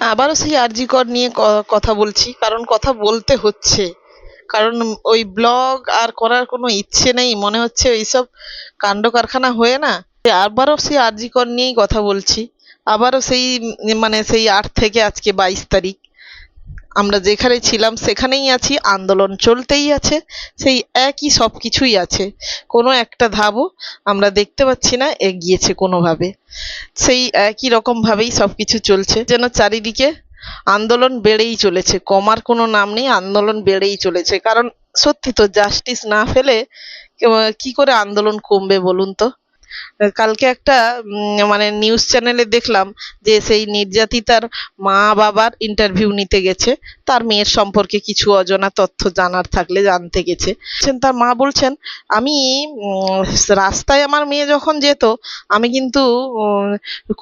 আবারও সেই আরজিকর নিয়ে ক- কথা বলছি, কারণ কথা বলতে হচ্ছে। কারণ ওই ব্লগ আর করার কোনো ইচ্ছে নেই, মনে হচ্ছে এইসব কাণ্ড কারখানা হয়ে না। আবারও সেই আরজিকর নিয়েই কথা বলছি। আবারও সেই মানে সেই আট থেকে আজকে বাইশ তারিখ। আমরা যেখানে ছিলাম সেখানেই আছি, আন্দোলন চলতেই আছে, সেই একই সব কিছুই আছে। কোনো একটা ধাপও আমরা দেখতে পাচ্ছি না, এগিয়েছে কোনোভাবে। সেই একই রকমভাবেই সব কিছু চলছে, যেন চারিদিকে আন্দোলন বেড়েই চলেছে। কমার কোনো নাম নেই, আন্দোলন বেড়েই চলেছে। কারণ সত্যি তো জাস্টিস না ফেলে কি করে আন্দোলন কমবে বলুন তো? কালকে একটা মানে নিউজ চ্যানেলে দেখলাম যে সেই নির্যাতিতার মা বাবার ইন্টারভিউ নিতে গেছে। তার মেয়ের সম্পর্কে কিছু অজানা তথ্য জানার থাকলে জানতে গেছে। তার মা বলছেন, আমি রাস্তায় আমার মেয়ে যখন যেত, আমি কিন্তু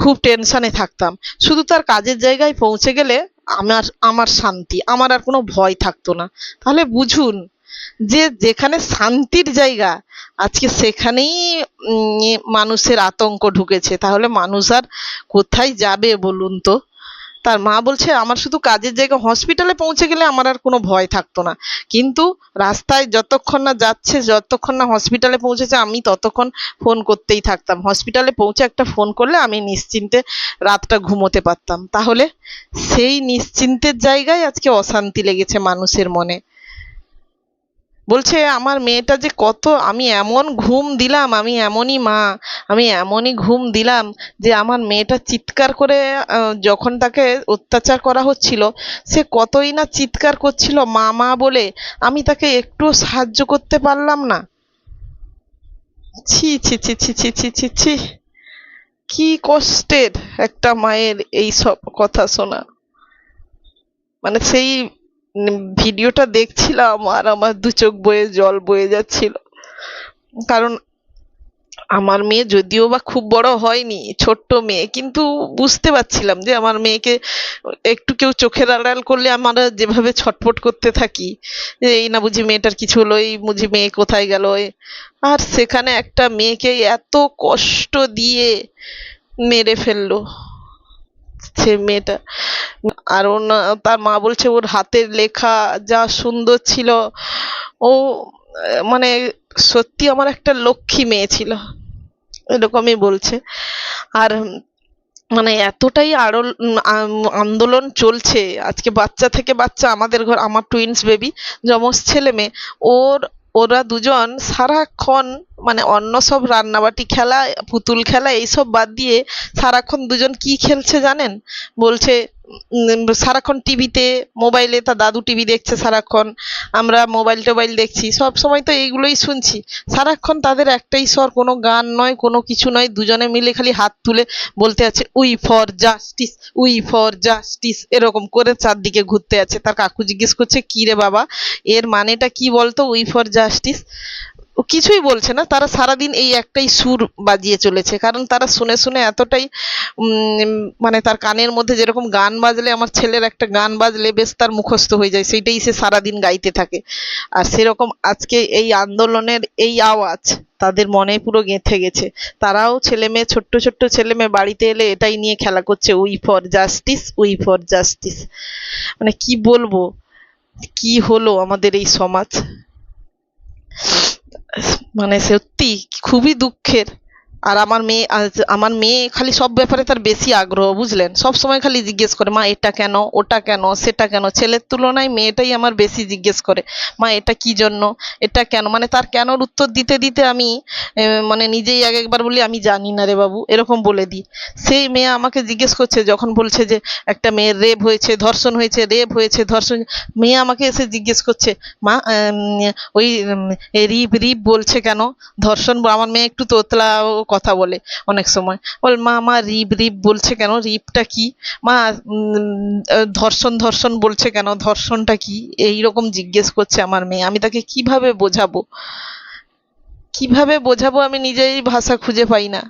খুব টেনশনে থাকতাম। শুধু তার কাজের জায়গায় পৌঁছে গেলে আমার আমার শান্তি, আমার আর কোনো ভয় থাকতো না। তাহলে বুঝুন যে যেখানে শান্তির জায়গা, আজকে সেখানেই মানুষের আতঙ্ক ঢুকেছে। তাহলে মানুষ আর কোথায় যাবে বলুন তো? তার মা বলছে, আমার শুধু কাজের জায়গা হসপিটালে পৌঁছে গেলে আমার আর কোনো ভয় থাকতো না। কিন্তু রাস্তায় যতক্ষণ না যাচ্ছে, যতক্ষণ না হসপিটালে পৌঁছেছে, আমি ততক্ষণ ফোন করতেই থাকতাম। হসপিটালে পৌঁছে একটা ফোন করলে আমি নিশ্চিন্তে রাতটা ঘুমোতে পারতাম। তাহলে সেই নিশ্চিন্তের জায়গায় আজকে অশান্তি লেগেছে মানুষের মনে। বলছে, আমার মেয়েটা যে কত, আমি এমন ঘুম দিলাম, আমি এমনই মা, আমি এমনই ঘুম দিলাম যে আমার মেয়েটা চিৎকার করে যখন তাকে অত্যাচার করা হচ্ছিল, সে কতই না চিৎকার করছিল, মা মা বলে, আমি তাকে একটুও সাহায্য করতে পারলাম না। ছি ছি ছি ছি ছি ছি ছি ছি। কি কষ্টের একটা মায়ের এই সব কথা শোনা। মানে সেই ভিডিওটা দেখছিলাম আর আমার দু চোখ বয়ে জল বয়ে যাচ্ছিল। কারণ আমার মেয়ে যদিও বা খুব বড় হয়নি, ছোট্ট মেয়ে, কিন্তু বুঝতে পারছিলাম যে আমার মেয়েকে একটু কেউ চোখের আড়াল করলে আমরা যেভাবে ছটফট করতে থাকি, যে এই না বুঝি মেয়েটার কিছু হলো, এই বুঝি মেয়ে কোথায় গেল আর সেখানে একটা মেয়েকে এত কষ্ট দিয়ে মেরে ফেলল। সে মেয়েটা। আর না, তার মা বলছে ওর হাতের লেখা যা সুন্দর ছিল, ও মানে সত্যি আমার একটা লক্ষ্মী মেয়ে ছিল, এরকমই বলছে। আর মানে এতটাই আরও আন্দোলন চলছে, আজকে বাচ্চা থেকে বাচ্চা আমাদের ঘর, আমার টুইন্স বেবি যমজ ছেলে মেয়ে, ওর, ওরা দুজন সারাক্ষণ মানে অন্য সব রান্নাবাটি খেলা, পুতুল খেলা, এইসব বাদ দিয়ে সারাক্ষণ দুজন কি খেলছে জানেন? বলছে সারাক্ষণ টিভিতে, মোবাইলে তার দাদু টিভি দেখছে সারাক্ষণ, আমরা মোবাইল টোবাইল দেখছি, সব সময় তো এইগুলোই শুনছি। সারাক্ষণ তাদের একটাই স্বর, কোনো গান নয়, কোনো কিছু নয়, দুজনে মিলে খালি হাত তুলে বলতে আছে, we for justice, we for justice, এরকম করে চারদিকে ঘুরতে আছে। তার কাকু জিজ্ঞেস করছে, কি রে বাবা? এর মানেটা কি বলতো, উই ফর জাস্টিস? ও কিছুই বলছে না। তারা সারাদিন এই একটাই সুর বাজিয়ে চলেছে। কারণ তারা শুনে শুনে এতটাই মানে তার কানের মধ্যে যেরকম গান বাজলে, আমার ছেলের একটা গান বাজলে বেশ তার মুখস্থ হয়ে যায়। সেইটাই সে সারাদিন গাইতে থাকে। আর সেরকম আজকে এই আন্দোলনের এই আওয়াজ তাদের মনে পুরো গেঁথে গেছে। তারাও ছেলে মেয়ে, ছোট্ট ছোট্ট ছেলে মেয়ে বাড়িতে এলে এটাই নিয়ে খেলা করছে we for justice we for justice মানে কি বলব? কি হলো আমাদের এই সমাজ? মানে সত্যি খুবই দুঃখের। আর আমার মেয়ে আমার মেয়ে খালি সব ব্যাপারে তার বেশি আগ্রহ, বুঝলেন? সব সময় খালি জিজ্ঞেস করে, মা, এটা কেন? ওটা কেন? সেটা কেন? ছেলের তুলনায় মেয়েটাই আমার বেশি জিজ্ঞেস করে, মা, এটা কি জন্য? এটা কেন? মানে তার কেনর উত্তর দিতে দিতে আমি মানে নিজেই এক একবার বলি, আমি জানি না রে বাবু। এরকম বলে দিই। সেই মেয়ে আমাকে জিজ্ঞেস করছে, যখন বলছে যে, একটা মেয়ের রেপ হয়েছে, ধর্ষণ হয়েছে, রেপ হয়েছে, ধর্ষণ মেয়ে আমাকে এসে জিজ্ঞেস করছে, মা ওই রিপ রিপ বলছে কেন? ধর্ষণ, আমার মেয়ে একটু তোতলা কথা বলে অনেক সময়। বল, মা মা, রিপ রিপ বলছে কেন? রিপটা কি? মা ধর্ষণ ধর্ষণ বলছে কেন? ধর্ষণটা কি? এই রকম জিজ্ঞেস করছে আমার মেয়ে। আমি তাকে কীভাবে বোঝাবো? কীভাবে বোঝাবো আমি নিজেই ভাষা খুঁজে পাই না।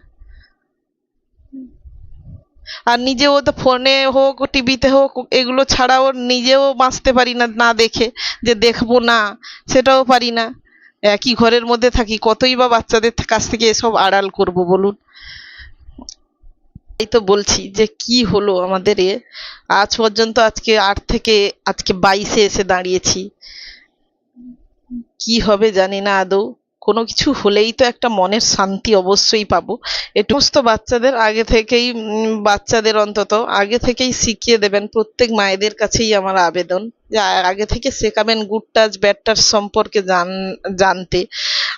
আর নিজেও তো ফোনে হোক, টিভিতে হোক, এগুলো ছাড়াও নিজেও বাঁচতে পারি না না দেখে। যে দেখব না, সেটাও পারি না। একই ঘরের মধ্যে থাকি, কতই বা বাচ্চাদের কাছ থেকে এসব আড়াল করব বলুন? এই তো বলছি যে কি হলো আমাদের এ? আজ পর্যন্ত আজকে আট থেকে, আজকে বাইশে এসে দাঁড়িয়েছি। কি হবে জানি না আদৌ। কোনো কিছু হলেই তো একটা মনের শান্তি অবশ্যই পাবো। এ সমস্ত বাচ্চাদের আগে থেকেই বাচ্চাদের অন্তত আগে থেকেই শিখিয়ে দেবেন, প্রত্যেক মায়েদের কাছেই আমার আবেদন। আগে থেকে শেখাবেন গুড টাচ ব্যাড টাচ সম্পর্কে জান, জানতে।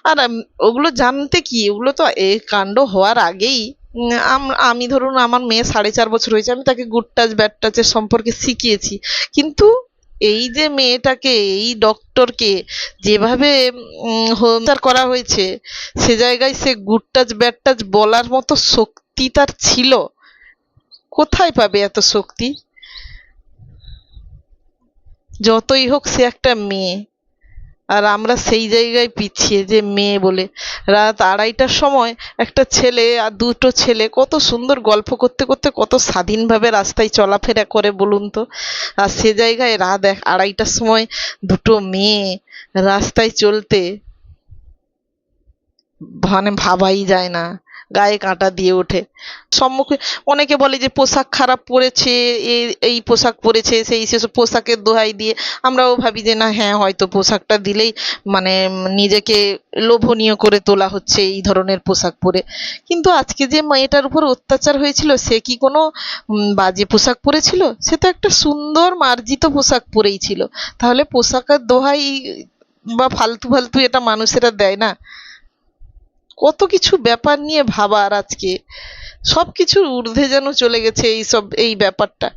আর ওগুলো জানতে কি? ওগুলো তো এই কাণ্ড হওয়ার আগেই আম- আমি ধরুন আমার মেয়ে সাড়ে চার বছর হয়েছে, আমি তাকে গুড টাচ ব্যাড টাচের সম্পর্কে শিখিয়েছি। কিন্তু এই যে মেয়েটাকে এই ডক্টরকে যেভাবে উম, হত্যার করা হয়েছে সে জায়গায় সে গুড টাচ ব্যাড টাচ বলার মতো শক্তি তার ছিল। কোথায় পাবে এত শক্তি? যতই হোক সে একটা মেয়ে। আর আমরা সেই জায়গায় পিছিয়ে যে মেয়ে বলে। রাত আড়াইটার সময় একটা ছেলে আর দুটো ছেলে কত সুন্দর গল্প করতে করতে কত স্বাধীনভাবে রাস্তায় চলাফেরা করে বলুন তো। আর সে জায়গায় রাত আড়াইটার সময় দুটো মেয়ে রাস্তায় চলতে মানে ভাবাই যায় না। গায়ে কাঁটা দিয়ে ওঠে। সম্মুখে অনেকে বলে যে পোশাক খারাপ পরেছে এই এই পোশাক পরেছে, সেই সেসব পোশাকের দোহাই দিয়ে। আমরাও ভাবি যে না হ্যাঁ হয়তো পোশাকটা দিলেই মানে নিজেকে লোভনীয় করে তোলা হচ্ছে এই ধরনের পোশাক পরে। কিন্তু আজকে যে মেয়েটার উপর অত্যাচার হয়েছিল, সে কি কোনো বাজে পোশাক পরেছিল? সে তো একটা সুন্দর মার্জিত পোশাক পরেই ছিল। তাহলে পোশাকের দোহাই বা ফালতু ফালতু এটা মানুষেরা দেয় না। কত কিছু ব্যাপার নিয়ে ভাবার আজকে। সব কিছুর ঊর্ধ্বে যেন চলে গেছে এই সব, এই ব্যাপারটা।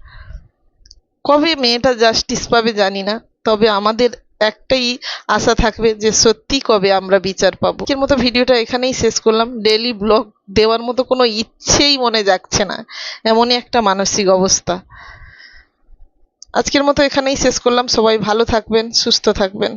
কবে মেয়েটা জাস্টিস পাবে জানি না, তবে আমাদের একটাই আশা থাকবে যে সত্যি কবে আমরা বিচার পাবো। আজকের মতো ভিডিওটা এখানেই শেষ করলাম। ডেলি ব্লগ দেওয়ার মতো কোনো ইচ্ছেই মনে যাচ্ছে না। এমনই একটা মানসিক অবস্থা। আজকের মতো এখানেই শেষ করলাম। সবাই ভালো থাকবেন, সুস্থ থাকবেন।